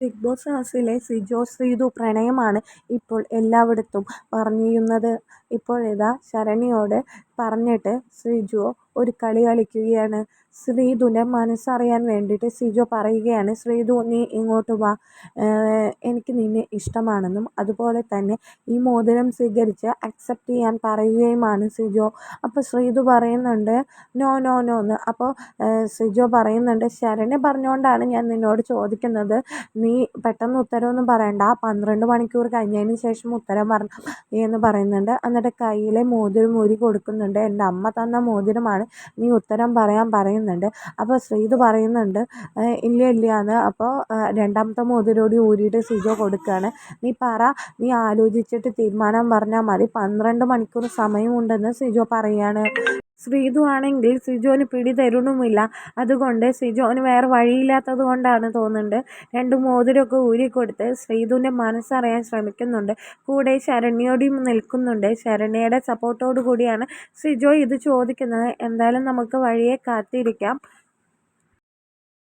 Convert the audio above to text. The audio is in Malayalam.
ബിഗ് ബോസ് ഹൗസിലെ സിജോ ശ്രീതു പ്രണയമാണ് ഇപ്പോൾ എല്ലായിടത്തും പറഞ്ഞിരുന്നത് ഇതാ ശരണ്യയോട് പറഞ്ഞിട്ട് സിജോ ഒരു കളി കളിക്കുകയാണ്. ശ്രീതുവിന്റെ മനസ്സറിയാൻ വേണ്ടിയിട്ട് സിജോ പറയുകയാണ് ശ്രീതു നീ ഇങ്ങോട്ട് വാ. എനിക്ക് നിന്നെ ഇഷ്ടമാണെന്നും അതുപോലെ തന്നെ ഈ മോതിരം സ്വീകരിച്ച് അക്സെപ്റ്റ് ചെയ്യാൻ പറയുകയുമാണ് സിജോ. അപ്പോൾ ശ്രീതു പറയുന്നുണ്ട് നോ നോ നോ എന്ന് അപ്പോൾ സിജോ പറയുന്നുണ്ട് ശരണ്യ പറഞ്ഞുകൊണ്ടാണ് ഞാൻ നിന്നോട് ചോദിക്കുന്നത്. നീ പെട്ടെന്ന് ഉത്തരവൊന്നും പറയണ്ട. പന്ത്രണ്ട് മണിക്കൂർ കഴിഞ്ഞതിന് ശേഷം ഉത്തരം പറഞ്ഞു എന്ന് പറയുന്നുണ്ട്. എന്നിട്ട് കയ്യിലെ മോതിരം ഊരി കൊടുക്കുന്നുണ്ട്. എന്റെ അമ്മ തന്ന മോതിരമാണ് നീ ഉത്തരം പറയാൻ പറയുന്നുണ്ട്. അപ്പോൾ ശ്രീത് പറയുന്നുണ്ട് ഇല്ല ഇല്ല എന്ന് അപ്പോൾ രണ്ടാമത്തെ മോതിരോടി ഊരിയിട്ട് സിജോ കൊടുക്കുകയാണ് നീ പറ നീ ആലോചിച്ചിട്ട് തീരുമാനം പറഞ്ഞാൽ മതി. പന്ത്രണ്ട് മണിക്കൂർ സമയമുണ്ടെന്ന് സിജോ പറയുകയാണ് ശ്രീതു ആണെങ്കിൽ സിജോന് പിടി തരുന്നുമില്ല അതുകൊണ്ട് സിജോന് വേറെ വഴിയില്ലാത്തത് കൊണ്ടാണ് തോന്നുന്നുണ്ട്. രണ്ട് മോതിരമൊക്കെ ഊരിക്കൊടുത്ത് ശ്രീതുവിന്റെ മനസ്സറിയാൻ ശ്രമിക്കുന്നുണ്ട്. കൂടെ ശരണ്യോടെയും നിൽക്കുന്നുണ്ട്. ശരണ്യയുടെ സപ്പോർട്ടോടു കൂടിയാണ് സിജോ ഇത് ചോദിക്കുന്നത്. എന്തായാലും നമുക്ക് വഴിയെ കാത്തിരിക്കാം.